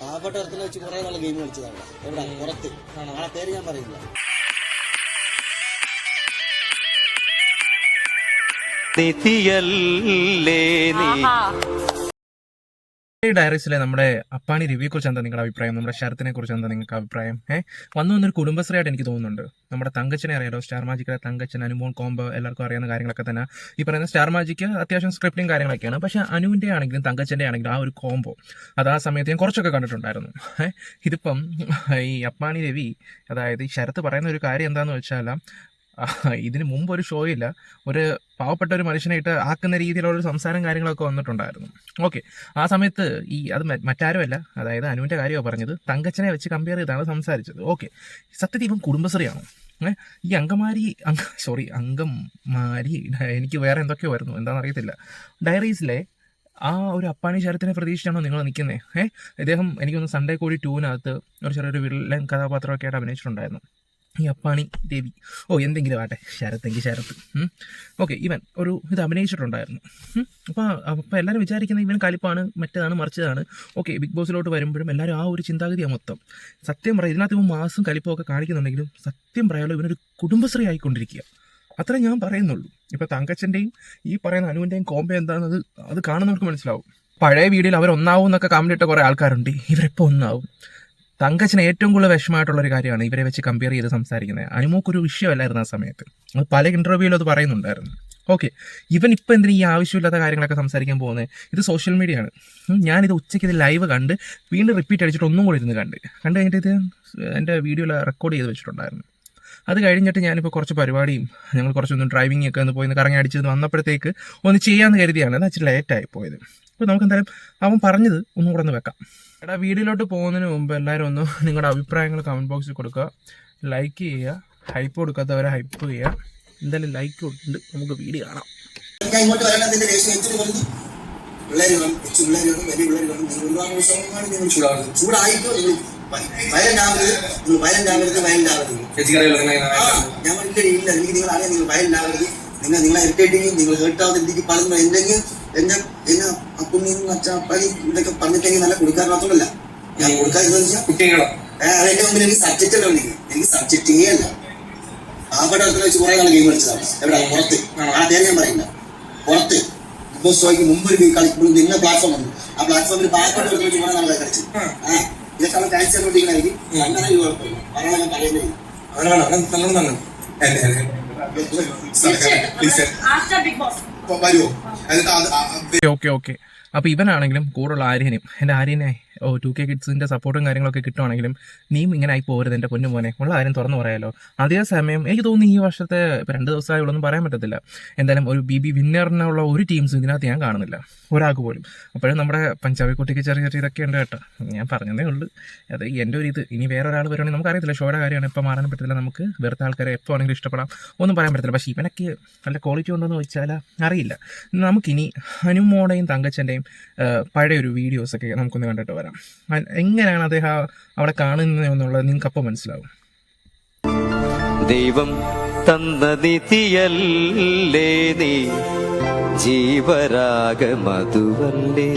പാവപ്പെട്ട ഇടത്തിൽ വെച്ച് കുറെ നല്ല ഗെയിം കളിച്ചതാണ്. എവിടെ? പുറത്ത്. ആളെ പേര് ഞാൻ പറയുന്നില്ല. നിധിയല്ലേ നീ? ഈ ഡയറീസിലെ നമ്മുടെ അപ്പാണി രവിയെ കുറിച്ച് എന്താ നിങ്ങളുടെ അഭിപ്രായം? നമ്മുടെ ശരത്തിനെ കുറിച്ച് എന്താ നിങ്ങൾക്ക് അഭിപ്രായം? ഏഹ് വന്നു വന്നൊരു കുടുംബശ്രീയായിട്ട് എനിക്ക് തോന്നുന്നുണ്ട്. നമ്മുടെ തങ്കച്ചനെ അറിയാലോ? സ്റ്റാർ മാജിക്കിലെ തങ്കച്ചൻ അനുമോൾ കോംബോ എല്ലാവർക്കും അറിയാവുന്ന കാര്യങ്ങളൊക്കെ തന്നെ. ഈ പറയുന്ന സ്റ്റാർ മാജിക്ക് അത്യാവശ്യം സ്ക്രിപ്റ്റും കാര്യങ്ങളൊക്കെയാണ്. പക്ഷേ അനുവിന്റെ ആണെങ്കിലും തങ്കച്ചന്റെ ആണെങ്കിലും ആ ഒരു കോംബോ അത് ആ സമയത്ത് ഞാൻ കുറച്ചൊക്കെ കണ്ടിട്ടുണ്ടായിരുന്നു. ഏഹ് ഇതിപ്പം ഈ അപ്പാണി രവി അതായത് ഈ ശരത്ത് പറയുന്ന ഒരു കാര്യം എന്താണെന്ന് വെച്ചാൽ ഇതിന് മുമ്പ് ഒരു ഷോ ഇല്ല. ഒരു പാവപ്പെട്ട ഒരു മനുഷ്യനായിട്ട് ആക്കുന്ന രീതിയിലുള്ള ഒരു സംസാരം കാര്യങ്ങളൊക്കെ വന്നിട്ടുണ്ടായിരുന്നു. ഓക്കെ ആ സമയത്ത് ഈ അത് മറ്റാരുമല്ല. അതായത് അനുവിന്റെ കാര്യമാണ് പറഞ്ഞത്. തങ്കച്ചനെ വെച്ച് കമ്പയർ ചെയ്താണ് സംസാരിച്ചത്. ഓക്കെ സത്യത്തിൽ ഇപ്പം കുടുംബശ്രീയാണോ? ഈ അങ്കമാരി അങ്ക സോറി അങ്കമാരി എനിക്ക് വേറെ എന്തൊക്കെയോ വരുന്നു എന്താണെന്ന് അറിയത്തില്ല. ഡയറീസിലെ ആ ഒരു അപ്പാണി ശരത്തിനെ പ്രതീക്ഷിച്ചാണോ നിങ്ങൾ നിൽക്കുന്നത് ഏഹ് ഇദ്ദേഹം എനിക്കൊന്ന് സൺഡേ കൂടി ടൂവിനകത്ത് ഒരു ചെറിയൊരു വില്ലൻ കഥാപാത്രമൊക്കെ ആയിട്ട് അഭിനയിച്ചിട്ടുണ്ടായിരുന്നു. ഈ അപ്പാണി ദേവി. ഓ എന്തെങ്കിലും ആട്ടെ. ശരത്തെങ്കിൽ ശരത്ത്. ഓക്കെ ഇവൻ ഒരു ഇത് അഭിനയിച്ചിട്ടുണ്ടായിരുന്നു. അപ്പോൾ അപ്പോൾ എല്ലാവരും വിചാരിക്കുന്നത് ഇവൻ കലിപ്പാണ് മറ്റേതാണ് മറിച്ചതാണ്. ഓക്കെ ബിഗ് ബോസിലോട്ട് വരുമ്പോഴും എല്ലാവരും ആ ഒരു ചിന്താഗതിയാണ് മൊത്തം. സത്യം പറയാം ഇതിനകത്ത് ഇവൻ മാസം കലിപ്പമൊക്കെ കാണിക്കുന്നുണ്ടെങ്കിലും സത്യം പറയാലോ ഇവനൊരു കുടുംബശ്രീ ആയിക്കൊണ്ടിരിക്കുക. അത്ര ഞാൻ പറയുന്നുള്ളൂ. ഇപ്പോൾ തങ്കച്ചന്റെയും ഈ പറയുന്ന അനുവിന്റെയും കോമ്പ എന്താണെന്നത് അത് കാണുന്നവർക്ക് മനസ്സിലാവും. പഴയ വീഡിയോയിൽ അവർ ഒന്നാവും എന്നൊക്കെ കമന്റ് ഇട്ട കുറേ ആൾക്കാരുണ്ട്. ഇവരെപ്പോൾ ഒന്നാവും. തങ്കച്ചന് ഏറ്റവും കൂടുതൽ വിഷമമായിട്ടുള്ള ഒരു കാര്യമാണ് ഇവരെ വെച്ച് കമ്പയർ ചെയ്ത് സംസാരിക്കുന്നത്. അനുമോക്കൊരു വിഷയമല്ലായിരുന്നു ആ സമയത്ത്. അത് പല ഇന്റർവ്യൂവിലും അത് പറയുന്നുണ്ടായിരുന്നു. ഓക്കെ ഇവൻ ഇപ്പം എന്തിനാ ഈ ആവശ്യമില്ലാത്ത കാര്യങ്ങളൊക്കെ സംസാരിക്കാൻ പോകുന്നത് ഇത് സോഷ്യൽ മീഡിയ ആണ്. ഞാനിത് ഉച്ചയ്ക്ക് ഇത് ലൈവ് കണ്ട് വീണ്ടും റിപ്പീറ്റ് അടിച്ചിട്ട് ഒന്നും കൂടി ഇരുന്ന് കണ്ട്. കണ്ട് കഴിഞ്ഞിട്ട് ഇത് എന്റെ വീഡിയോയിൽ റെക്കോർഡ് ചെയ്ത് വെച്ചിട്ടുണ്ടായിരുന്നു. അത് കഴിഞ്ഞിട്ട് ഞാനിപ്പോൾ കുറച്ച് പരിപാടിയും ഞങ്ങൾ കുറച്ചൊന്നും ഡ്രൈവിംഗ് ഒക്കെ ഒന്ന് പോയി കറങ്ങി അടിച്ചത് വന്നപ്പോഴത്തേക്ക് ഒന്ന് ചെയ്യാമെന്ന് കരുതിയാണ്. അത് ഇച്ചിരി ലേറ്റായി പോയത്. അപ്പോൾ നമുക്ക് എന്തായാലും അവൻ പറഞ്ഞത് ഒന്നും കൂടെ ഒന്ന് വെക്കാം. എടാ വീഡിയോയിലോട്ട് പോകുന്നതിന് മുമ്പ് എല്ലാവരും ഒന്ന് നിങ്ങളുടെ അഭിപ്രായങ്ങൾ കമന്റ് ബോക്സിൽ കൊടുക്കുക. ലൈക്ക് ചെയ്യുക. ഹൈപ്പ് കൊടുക്കാത്തവരെ ഹൈപ്പ് ചെയ്യുക. എന്തായാലും ലൈക്ക് കൊടുത്തിട്ട് നമുക്ക് വീഡിയോ കാണാം. ഇങ്ങോട്ട് ദേഷ്യം എന്തിനു പറഞ്ഞു കൊച്ചു വലിയ വേണം നിങ്ങൾ ഒരുപാട് ദിവസമാണ് നിങ്ങൾ ചൂടാകുന്നത് ചൂടായിട്ടോ നിങ്ങൾ വയലന്റ് ആവരുത് നിങ്ങൾ വയലന്റ് ആവരുത് ഞാൻ ഇല്ല ഇല്ല. എനിക്ക് നിങ്ങൾ അറിയാം നിങ്ങൾ നിങ്ങൾ നിങ്ങളെ ഇറിറ്റേറ്റ് ചെയ്യും. നിങ്ങൾ ഹേർട്ടാവുന്ന എന്തെങ്കിലും പറയുമ്പോൾ എന്തെങ്കിലും എന്നെ എന്നെ അപ്പുണ്ണിയും അച്ഛ അപ്പനി ഇതൊക്കെ പറഞ്ഞിട്ടെങ്കിൽ നല്ല കൊടുക്കാറില്ലാത്തതല്ല ഞാൻ കൊടുക്കാൻ വെച്ചാൽ കുട്ടികളോ? അതിന്റെ മുമ്പിൽ എനിക്ക് സബ്ജക്റ്റ് അല്ല എനിക്ക് എനിക്ക് സബ്ജക്റ്റിങ്ങേ അല്ല. പാവപ്പെട്ട പടത്തിൽ വെച്ച് കുറെ നാൾ ഗെയിം കളിച്ചതാണ്. എവിടെ? പുറത്ത്. ആ. പേര് ഞാൻ പറയില്ല. പുറത്ത്. ബോസ് ഷോയ്ക്ക് മുമ്പ് ഒരു കളിക്കുമ്പോൾ നിന്ന പ്ലാറ്റ്ഫോം വന്നു ആ പ്ലാറ്റ്ഫോമിൽ പാവപ്പെട്ട വെച്ച് കുറെ നാളെ കളിച്ചു ആ. ഇതൊക്കെ നമ്മൾ കാണിച്ചു തന്നോണ്ടിരിക്കണായിരിക്കും അങ്ങനെ ഒരു കുഴപ്പമില്ല പറയാൻ ഞാൻ പറയുന്നില്ല അങ്ങനെ വേണം അങ്ങനെ നല്ലോണം തന്നെ. അതെ, ബിഗ് Please, വരുമോ ഓക്കെ ഓക്കെ. അപ്പോൾ ഇവനാണെങ്കിലും കൂടുതലുള്ള ആര്യനും എന്റെ ആര്യനെ ഓ ടു കെ കിഡ്സിന്റെ സപ്പോർട്ടും കാര്യങ്ങളൊക്കെ കിട്ടുവാണെങ്കിലും നീം ഇങ്ങനെ ആയി പോരുത് എന്റെ പൊന്നു മോനെ. ഉള്ള കാര്യം തുറന്നു പറയാലോ. അതേസമയം എനിക്ക് തോന്നുന്നു ഈ വർഷത്തെ രണ്ട് ദിവസമായുള്ളൊന്നും പറയാൻ പറ്റത്തില്ല. എന്തായാലും ഒരു ബി ബി വിന്നറിനുള്ള ഒരു ടീംസ് ഇതിനകത്ത് ഞാൻ കാണുന്നില്ല. ഒരാൾക്ക് പോലും. അപ്പോഴും നമ്മുടെ പഞ്ചാബി കുട്ടിക്ക് ചെറിയ ചെറിയ ഇതൊക്കെ ഉണ്ട് കേട്ടോ. ഞാൻ പറഞ്ഞതേ ഉള്ളൂ. അത് എന്റെ ഒരു ഇത്. ഇനി വേറെ ഒരാൾ വരുവാണെങ്കിൽ നമുക്കറിയത്തില്ല. ഷോയുടെ കാര്യമാണ് ഇപ്പോൾ മാറാൻ പറ്റത്തില്ല. നമുക്ക് വെറുതെ ആൾക്കാരെ എപ്പോൾ ആണെങ്കിലും ഇഷ്ടപ്പെടാം. ഒന്നും പറയാൻ പറ്റത്തില്ല. പക്ഷേ ഇവനൊക്കെ നല്ല ക്വാളിറ്റി ഉണ്ടോയെന്ന് ചോദിച്ചാൽ അറിയില്ല. നമുക്കിനി ഹനുമോടെയും തങ്കച്ചന്റെയും പഴയ ഒരു വീഡിയോസൊക്കെ നമുക്കൊന്ന് കണ്ടിട്ട് വരാം. അ- എങ്ങനെയാണ് അദ്ദേഹം അവിടെ കാണുന്നത് എന്നുള്ളത് നിങ്ങൾക്ക് അപ്പോൾ മനസ്സിലാവും. ദൈവം തന്ന നിധിയല്ലേ നീ? ജീവരാഗ മധുവല്ലേ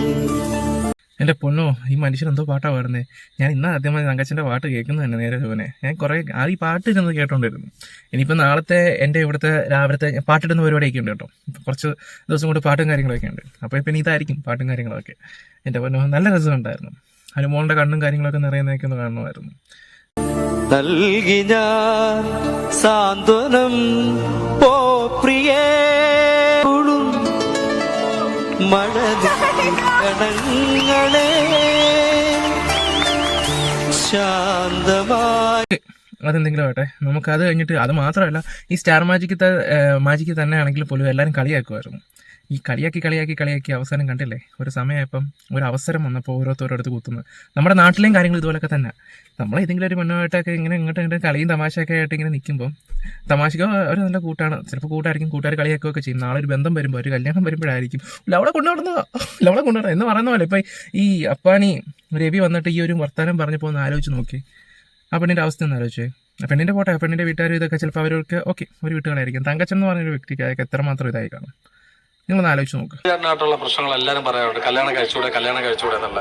എന്റെ പൊന്നോ ഈ മനുഷ്യൻ എന്തോ പാട്ടാ പാടുന്നത് ഞാൻ ഇന്ന് ആദ്യമായി തങ്കച്ചന്റെ പാട്ട് കേൾക്കുന്നത് തന്നെ നേരെ ചോനെ ഞാൻ കുറേ ആ ഈ പാട്ട് ഇരുന്ന് കേട്ടോണ്ടിരുന്നു. ഇനിയിപ്പോൾ നാളത്തെ എന്റെ ഇവിടുത്തെ രാവിലത്തെ പാട്ടിടുന്ന പരിപാടിയൊക്കെ ഉണ്ട് കേട്ടോ. ഇപ്പം കുറച്ച് ദിവസം കൊണ്ട് പാട്ടും കാര്യങ്ങളൊക്കെ ഉണ്ട്. അപ്പോൾ പിന്നെ ഇതായിരിക്കും പാട്ടും കാര്യങ്ങളൊക്കെ. എന്റെ പൊന്നോ നല്ല രസമുണ്ടായിരുന്നു മോളുടെ കണ്ണും കാര്യങ്ങളൊക്കെ നിറയുന്നതൊക്കെ ഒന്ന് കാണുമായിരുന്നു നൽകി ഞാൻ സാന്ത്വനം പോ പ്രിയേ. മഴകളെ ശാന്തമായി. അതെന്തെങ്കിലും ആവട്ടെ. നമുക്ക് അത് കഴിഞ്ഞിട്ട് അത് മാത്രമല്ല ഈ സ്റ്റാർ മാജിക്ക് മാജിക്ക് തന്നെ ആണെങ്കിൽ പോലും എല്ലാവരും കളിയാക്കുമായിരുന്നു. ഈ കളിയാക്കി കളിയാക്കി കളിയാക്കി അവസാനം കണ്ടില്ലേ? ഒരു സമയമായപ്പം ഒരു അവസരം വന്നപ്പോൾ ഓരോരുത്തരോടത്ത് കുത്തുന്നത്. നമ്മുടെ നാട്ടിലെയും കാര്യങ്ങൾ ഇതുപോലൊക്കെ തന്നെ. നമ്മൾ ഏതെങ്കിലും ഒരു മുന്നോട്ടൊക്കെ ഇങ്ങനെ ഇങ്ങോട്ട് ഇങ്ങോട്ട് കളിയും തമാശയൊക്കെ ആയിട്ട് ഇങ്ങനെ നിൽക്കുമ്പോൾ തമാശക്ക് ഒരു നല്ല കൂട്ടാണ്. ചിലപ്പോൾ കൂട്ടായിരിക്കും കൂട്ടുകാർ കളിയാക്കുകയൊക്കെ ചെയ്യും. നാളെ ഒരു ബന്ധം വരുമ്പോൾ ഒരു കല്യാണം വരുമ്പോഴായിരിക്കും. ലവളെ കൊണ്ടുവരുന്ന ലവളെ കൊണ്ടുവരണം എന്ന് പറയുന്ന പോലെ ഇപ്പം ഈ അപ്പാനി രവി വന്നിട്ട് ഈ ഒരു വർത്തമാനം പറഞ്ഞപ്പോൾ ഒന്ന് ആലോചിച്ച് നോക്കി. ആ പെണ്ണിന്റെ അവസ്ഥ ഒന്ന് ആലോചിച്ചേ. പെണ്ണിന്റെ പോട്ടെ പെണ്ണിന്റെ വീട്ടുകാർ ഇതൊക്കെ ചിലപ്പോൾ അവർക്ക് ഓക്കെ ഒരു വീട്ടുകളായിരിക്കും തങ്കച്ചൻ എന്ന് പറഞ്ഞൊരു വ്യക്തിക്ക് അതൊക്കെ എത്രമാത്രം ഇതായി കാണും. നിങ്ങളൊന്ന് ആലോചിച്ച് നോക്ക്. ആയിട്ടുള്ള പ്രശ്നങ്ങൾ എല്ലാരും പറയാറുണ്ട്. കല്യാണം കഴിച്ചൂടെ കല്യാണം കഴിച്ചൂടെ എന്നുള്ള.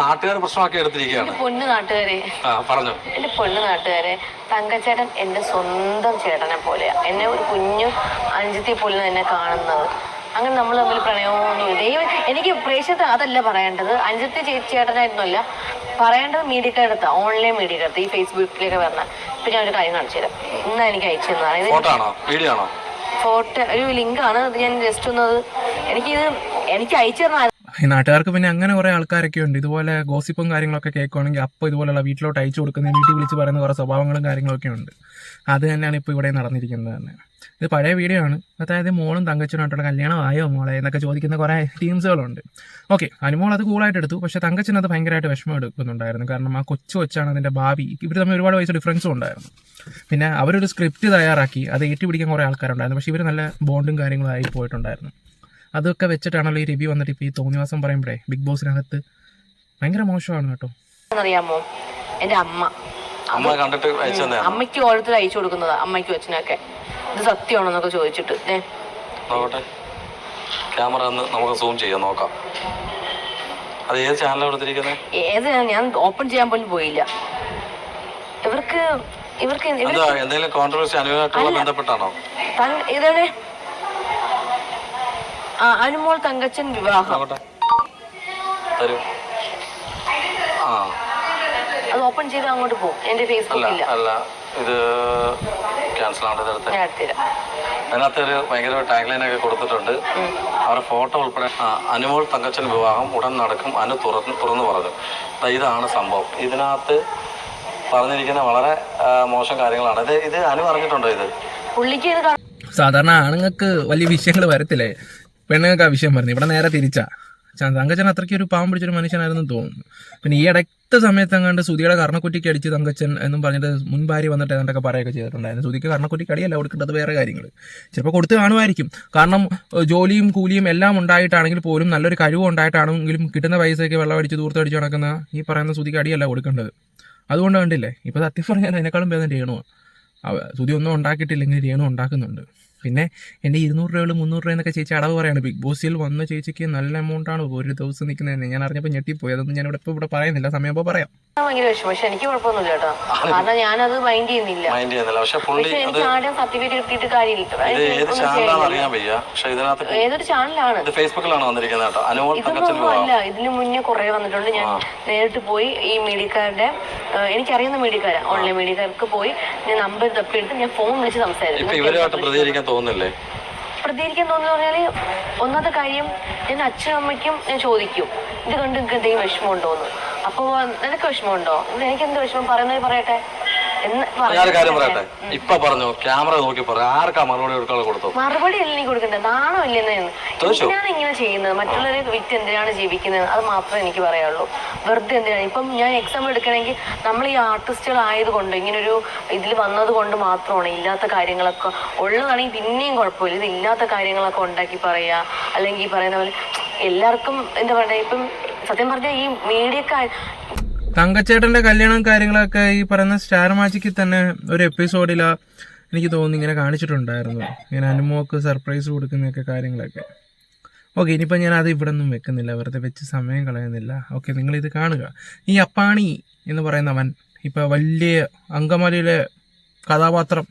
നാട്ടുകാർ പ്രശ്നമാക്കി എടുത്തിരിക്കുകയാണ്. പൊണ്ണു നാട്ടുകാരെ. ആ പറഞ്ഞു. എന്റെ പൊണ്ണു നാട്ടുകാരെ തങ്കച്ചേട്ടൻ എന്റെ സ്വന്തം ചേട്ടനെ പോലെയാ. എന്നെ ഒരു കുഞ്ഞു അഞ്ചത്തി പോലെ തന്നെ കാണുന്നത്. അങ്ങനെ നമ്മൾ തമ്മിൽ പ്രണയമൊന്നും ദൈവം എനിക്ക് പ്രേക്ഷകർ അതല്ല പറയേണ്ടത്. അഞ്ചത്തെ ചേച്ചി ചേട്ടനായിരുന്നല്ല പറയേണ്ടത് മീഡിയക്കാരടുത്ത ഓൺലൈൻ മീഡിയക്കടുത്ത് ഈ ഫേസ്ബുക്കിലേക്ക് വരണ. ഇപ്പൊ ഞാൻ ഒരു കാര്യം കാണിച്ചു തരാം ഇന്നാ എനിക്ക് അയച്ചു തന്നതാണ്. ഇത് ഫോട്ടോ ഒരു ലിങ്കാണ് അത് ഞാൻ ജസ്റ്റ് ഒന്ന് എനിക്കിത് എനിക്ക് അയച്ചു തന്ന ഈ നാട്ടുകാർക്ക് പിന്നെ അങ്ങനെ കുറെ ആൾക്കാരൊക്കെ ഉണ്ട്. ഇതുപോലെ ഗോസിപ്പും കാര്യങ്ങളൊക്കെ കേൾക്കുവാണെങ്കിൽ അപ്പോൾ ഇതുപോലെയുള്ള വീട്ടിലോട്ട് അയച്ചു കൊടുക്കുന്ന വീട്ടിൽ വിളിച്ച് പറയുന്ന കുറേ സ്വഭാവങ്ങളും കാര്യങ്ങളൊക്കെ ഉണ്ട്. അത് തന്നെയാണ് ഇപ്പോൾ ഇവിടെ നടന്നിരിക്കുന്നത് തന്നെ. ഇത് പഴയ വീഡിയോ ആണ്. അതായത് മോളും തങ്കച്ചനായിട്ടുള്ള കല്യാണം ആയോ മോളെ എന്നൊക്കെ ചോദിക്കുന്ന കുറേ ടീംസുകളുണ്ട്. ഓക്കെ അനുമോൾ അത് കൂളായിട്ട് എടുത്തു. പക്ഷേ തങ്കച്ചൻ അത് ഭയങ്കരമായിട്ട് വിഷമം എടുക്കുന്നുണ്ടായിരുന്നു. കാരണം ആ കൊച്ചു കൊച്ചാണ് അതിന്റെ ഭാവി. ഇവർ തമ്മിൽ ഒരുപാട് വയസ്സ് ഡിഫറൻസും ഉണ്ടായിരുന്നു. പിന്നെ അവരൊരു സ്ക്രിപ്റ്റ് തയ്യാറാക്കി. അത് ഏറ്റുപിടിക്കാൻ കുറേ ആൾക്കാരുണ്ടായിരുന്നു. പക്ഷേ ഇവർ നല്ല ബോണ്ടും കാര്യങ്ങളും ആയി പോയിട്ടുണ്ടായിരുന്നു. അതൊക്കെ വെച്ചിട്ടാണല്ലോ ഈ റിവ്യൂ വന്നിട്ട് ഇപ്പോൾ ഈ തോന്നിവാസം പറയുമ്പോഴേ ബിഗ് ബോസിനകത്ത് ഭയങ്കര മോശമാണ് കേട്ടോ. അറിയാമോ എന്റെ അമ്മ. അമ്മ കണ്ടിട്ട് അമ്മയ്ക്ക് ഓരോരുത്തർ അയച്ചു കൊടുക്കുന്നതാ അമ്മയ്ക്കും അച്ഛനൊക്കെ. ഇത് സത്യമാണെന്നൊക്കെ ചോദിച്ചിട്ട്. ക്യാമറ ഒന്ന് നമുക്ക് സൂം ചെയ്യാം നോക്കാം. അത് ഏത് ചാനലാണ് എടുത്തിരിക്കുന്നത് ഏത് ഞാൻ ഓപ്പൺ ചെയ്യാൻ പോലും പോയില്ല. ഇവർക്ക് ഇവർക്ക് ഇവർ എന്താ എന്തെങ്കിലും കോൺട്രവേഴ്സി അനുഭവമായിട്ടുള്ള ബന്ധപ്പെട്ടാണോ? ഇതെവിടെ ഇതാണ് അനുമോൾ തങ്കച്ചൻ വിവാഹം. നോക്കട്ടെ തരൂ. ആ. അത് ഓപ്പൺ ചെയ്ത് അങ്ങോട്ട് പോകും. എന്റെ അല്ല ഫേസ്ബുക്കില്ല അല്ല ഇത് ക്യാൻസൽ ആണ് ഇതെടുത്ത് ഞാൻ എടുത്തില്ല അതിനകത്ത് ഒരു ഭയങ്കര ടാഗ്ലൈൻ ഒക്കെ കൊടുത്തിട്ടുണ്ട്. അവരുടെ ഫോട്ടോ ഉൾപ്പെടെ ആ, അനുമോൾ തങ്കച്ചൻ വിവാഹം ഉടൻ നടക്കും അനു തുറന്ന് തുറന്നു പറഞ്ഞു. ദാ ഇതാണ് സംഭവം. ഇതിനകത്ത് പറഞ്ഞിരിക്കുന്ന വളരെ ആ, മോശം കാര്യങ്ങളാണ്. ഇത് ഇത് അനു പറഞ്ഞിട്ടുണ്ടോ ഇത്? പുള്ളിക്ക് ഇത് കാണാൻ സാധാരണ ആണുങ്ങൾക്ക് വലിയ വിഷയങ്ങൾ വരത്തില്ലേ? പെണ്ണുങ്ങൾക്ക് ആ വിഷയം പറഞ്ഞു. ഇവിടെ നേരെ തിരിച്ചാ. തങ്കച്ചൻ അത്രയ്ക്ക് ഒരു പാവം പിടിച്ചൊരു മനുഷ്യനായിരുന്നു തോന്നുന്നു. പിന്നെ ഈ ഇടയ്ത്ത സമയത്ത് അങ്ങാണ്ട് സുധിയുടെ കർണക്കുറ്റിക്ക് അടിച്ച് തങ്കച്ചൻ എന്നും പറഞ്ഞിട്ട് മുൻ ഭാര്യ വന്നിട്ട് ഏതാണ്ടൊക്കെ പറയുകയൊക്കെ ചെയ്തിട്ടുണ്ടായിരുന്നു. സുധിക്ക് കർണക്കുറ്റിക്ക് അടിയല്ല കൊടുക്കേണ്ടത് വേറെ കാര്യങ്ങൾ ചിലപ്പോൾ കൊടുത്ത് കാണുമായിരിക്കും. കാരണം ജോലിയും കൂലിയും എല്ലാം ഉണ്ടായിട്ടാണെങ്കിൽ പോലും നല്ലൊരു കഴിവ് ഉണ്ടായിട്ടാണെങ്കിലും കിട്ടുന്ന പൈസയൊക്കെ വെള്ളം അടിച്ച് തൂർത്തടിച്ച് നടക്കുന്ന ഈ പറയുന്ന സുധിക്ക് അടിയല്ല കൊടുക്കേണ്ടത്. അതുകൊണ്ട് കണ്ടില്ലേ? ഇപ്പോൾ സത്യം പറഞ്ഞാൽ അതിനേക്കാളും ഭേദം രേണുവാണ് സുതി ഒന്നും ഉണ്ടാക്കിയിട്ടില്ലെങ്കിൽ രേണു ഉണ്ടാക്കുന്നുണ്ട്. പിന്നെ എന്റെ ഇരുന്നൂറ് രൂപ മുന്നൂറ് രൂപ എന്നൊക്കെ ചേച്ചി അടവ് പറയാണ്. ബിഗ് ബോസിൽ വന്ന ചേച്ചിക്ക് നല്ല എമൗണ്ട് ആണ് ഒരു ദിവസം നിൽക്കുന്നതെന്ന് ഞാൻ അറിഞ്ഞപ്പോൾ ഞെട്ടിപ്പോയി. അതൊന്നും ഞാൻ ഇവിടെ ഇപ്പോൾ ഇവിടെ പറയുന്നില്ല. സമയമാകുമ്പോൾ പറയാം. ഭയങ്കര വിഷമം പക്ഷെ എനിക്ക് കുഴപ്പമൊന്നുമില്ല കേട്ടോ. കാരണം ഞാനത് മൈൻഡ് ചെയ്യുന്നില്ല. മൈൻഡ് ചെയ്യുന്നില്ല. പക്ഷെ പുള്ളി എനിക്ക് ആദ്യം സർട്ടിഫിക്കറ്റ് കിട്ടിയിട്ട് കാര്യമില്ല. ഏതൊരു ചാനലാണ് ഇത് ഫേസ്ബുക്കിലാണ് വന്നിരിക്കുന്നത് കേട്ടോ. അനുമോൾ ഇതൊന്നും അല്ല. ഇതിന് മുന്നേ കുറെ വന്നിട്ടുണ്ട്. ഞാൻ നേരിട്ട് പോയി ഈ മീഡിയക്കാരുടെ എനിക്കറിയുന്ന മീഡിയക്കാരാണ് ഓൺലൈൻ മീഡിയക്കാർക്ക് പോയി ഞാൻ നമ്പർ തപ്പിയെടുത്ത് ഞാൻ ഫോൺ വിളിച്ച് ഇപ്പൊ സംസാരിച്ചു. ഇവരുമായിട്ട് പ്രതികരിക്കാൻ തോന്നുന്നു പറഞ്ഞാൽ ഒന്നാമത്തെ കാര്യം ഞാൻ അച്ഛനും അമ്മയ്ക്കും ഞാൻ ചോദിക്കും ഇത് കണ്ട് നിങ്ങൾക്ക് എന്തെങ്കിലും വിഷമമുണ്ടോന്ന്? അപ്പൊ നിനക്ക് വിഷമമുണ്ടോ? എനിക്ക് എന്ത് വിഷമം? പറയുന്നത് പറയട്ടെ. ഞാനൊരു കാര്യം പറയട്ടെ. ഇപ്പൊ പറഞ്ഞു ക്യാമറ നോക്കി പറ ആർക്കാ മറുപടി കൊടുക്കാതെ കൊടുത്തു? മറുപടി അല്ല നീ കൊടുക്കണ്ടേ. നാണോ ഇല്ലെന്ന്? എന്തിനാണ് ഇങ്ങനെ ചെയ്യുന്നത്? മറ്റുള്ളവരെ വിറ്റ് എന്തിനാണ് ജീവിക്കുന്നത്? അത് മാത്രമേ എനിക്ക് പറയാനുള്ളൂ. വെറുതെ എന്തിനാണ്? ഇപ്പം ഞാൻ എക്സാമ്പിൾ എടുക്കണമെങ്കിൽ നമ്മൾ ഈ ആർട്ടിസ്റ്റുകൾ ആയതുകൊണ്ട് ഇങ്ങനൊരു ഇതിൽ വന്നത് കൊണ്ട് മാത്രമാണ് ഇല്ലാത്ത കാര്യങ്ങളൊക്കെ ഉള്ളതാണെങ്കിൽ പിന്നെയും കുഴപ്പമില്ല. ഇത് ഇല്ലാത്ത കാര്യങ്ങളൊക്കെ ഉണ്ടാക്കി പറയുക അല്ലെങ്കിൽ ഈ പറയുന്ന പോലെ എല്ലാവർക്കും എന്താ പറയുക ഇപ്പം സത്യം പറഞ്ഞാൽ ഈ മീഡിയക്കാർ തങ്കച്ചേട്ടന്റെ കല്യാണം കാര്യങ്ങളൊക്കെ ഈ പറയുന്ന സ്റ്റാർ മാജിക്കിൽ തന്നെ ഒരു എപ്പിസോഡിലാ എനിക്ക് തോന്നുന്നു ഇങ്ങനെ കാണിച്ചിട്ടുണ്ടായിരുന്നു. ഇങ്ങനെ അനുമോക്ക് സർപ്രൈസ് കൊടുക്കുന്നൊക്കെ കാര്യങ്ങളൊക്കെ. ഓക്കെ ഇനിയിപ്പോൾ ഞാൻ അത് ഇവിടെ ഒന്നും വെക്കുന്നില്ല. വെറുതെ വെച്ച് സമയം കളയുന്നില്ല. ഓക്കെ ഇത് കാണുക. ഈ അപ്പാണി എന്ന് പറയുന്നവൻ ഇപ്പോൾ വലിയ അങ്കമാലിയിലെ കഥാപാത്രം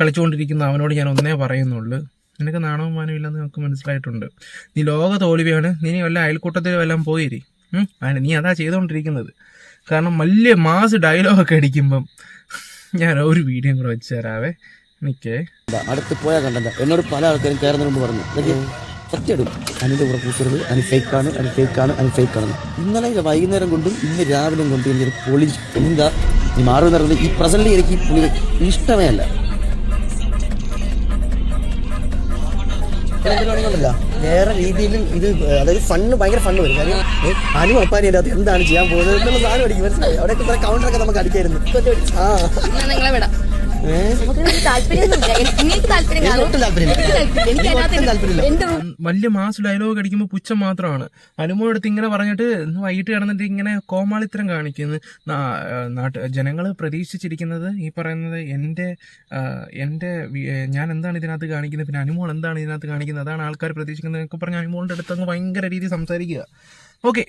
കളിച്ചുകൊണ്ടിരിക്കുന്ന അവനോട് ഞാൻ ഒന്നേ പറയുന്നുള്ളൂ. നിനക്ക് നാണവും മാനവും ഇല്ലെന്ന് നമുക്ക് മനസ്സിലായിട്ടുണ്ട്. നീ ലോക തോൽവിയാണ് നീ വല്ല അയൽക്കൂട്ടത്തിൽ വല്ലതും പോയിരി? അതിന് നീ അതാ ചെയ്തുകൊണ്ടിരിക്കുന്നത് കാരണം വലിയ മാസ് ഡയലോഗൊക്കെ അടിക്കുമ്പം ഞാൻ ഒരു വീഡിയോ കൂടെ വെച്ച് തരാവേ. നിക്കേ. അടുത്ത് പോയാൽ കണ്ടല്ല. എന്നോട് പല ആൾക്കാരും കയറുന്നതിന് മുമ്പ് പറഞ്ഞു കൂടെ കൂട്ടരുത് അനു ഫേക്കാണ് അനു ഫേക്കാണ് അനു ഫേക്കാണ് ഇന്നലെ വൈകുന്നേരം കൊണ്ടും ഇന്ന് രാവിലെ കൊണ്ടും എനിക്ക് പൊളി എന്താ ഈ മാറി നടന്നത് ഈ പ്രസന്റ് എനിക്ക് ഈ പുള്ളി ഇഷ്ടമേ അല്ല. വേറെ രീതിയിൽ ഇത് അതായത് ഫണ്ണ് ഭയങ്കര ഫണ്ണ് വരും. കാര്യം അനു അപ്പാനി അകത്ത് എന്താണ് ചെയ്യാൻ പോകുന്നത് എന്നുള്ള സാധനം അടിക്കും. മനസ്സിലായി? അവിടെയൊക്കെ കുറെ കൗണ്ടറൊക്കെ നമുക്ക് അടിക്കായിരുന്നു. ആ. നിങ്ങളെ വിടാം. വലിയ മാസ് ഡയലോഗ് അടിക്കുമ്പോൾ പുച്ഛം മാത്രമാണ്. അനുമോൾ അടുത്ത് ഇങ്ങനെ പറഞ്ഞിട്ട് ഇന്ന് വൈകിട്ട് കിടന്നിട്ട് ഇങ്ങനെ കോമാളിത്തരം കാണിക്കുന്നു. നാട്ട് ജനങ്ങൾ പ്രതീക്ഷിച്ചിരിക്കുന്നത് ഈ പറയുന്നത് എന്റെ എന്റെ എന്റെ ഞാൻ എന്താണ് ഇതിനകത്ത് കാണിക്കുന്നത്? പിന്നെ അനുമോൾ എന്താണ് ഇതിനകത്ത് കാണിക്കുന്നത്? അതാണ് ആൾക്കാർ പ്രതീക്ഷിക്കുന്നത് എന്നൊക്കെ പറഞ്ഞ് അനുമോളിന്റെ അടുത്ത് അങ്ങ് ഭയങ്കര രീതിയിൽ സംസാരിക്കുക. ഓക്കെ.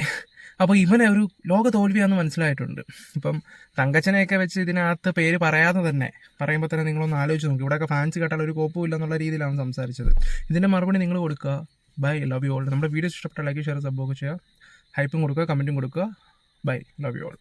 അപ്പോൾ ഇവനെ ഒരു ലോക തോൽവിയാന്ന് മനസ്സിലായിട്ടുണ്ട്. ഇപ്പം തങ്കച്ചനെയൊക്കെ വെച്ച് ഇതിനകത്ത് പേര് പറയാതെ തന്നെ പറയുമ്പോൾ തന്നെ നിങ്ങളൊന്ന് ആലോചിച്ച് നോക്കി. ഇവിടെയൊക്കെ ഫാൻസ് കേട്ടാൽ ഒരു കോപ്പും ഇല്ല എന്നുള്ള രീതിയിലാണ് സംസാരിച്ചത്. ഇതിന്റെ മറുപടി നിങ്ങൾ കൊടുക്കുക. ബൈ ലവ് യു ഓൾ നമ്മുടെ വീഡിയോസ് ഇഷ്ടപ്പെട്ട ലൈക്ക് ഷെയർ സബ്ബോക്ക് ചെയ്യുക. ഹൈപ്പും കൊടുക്കുക കമന്റും കൊടുക്കുക. Bye love you all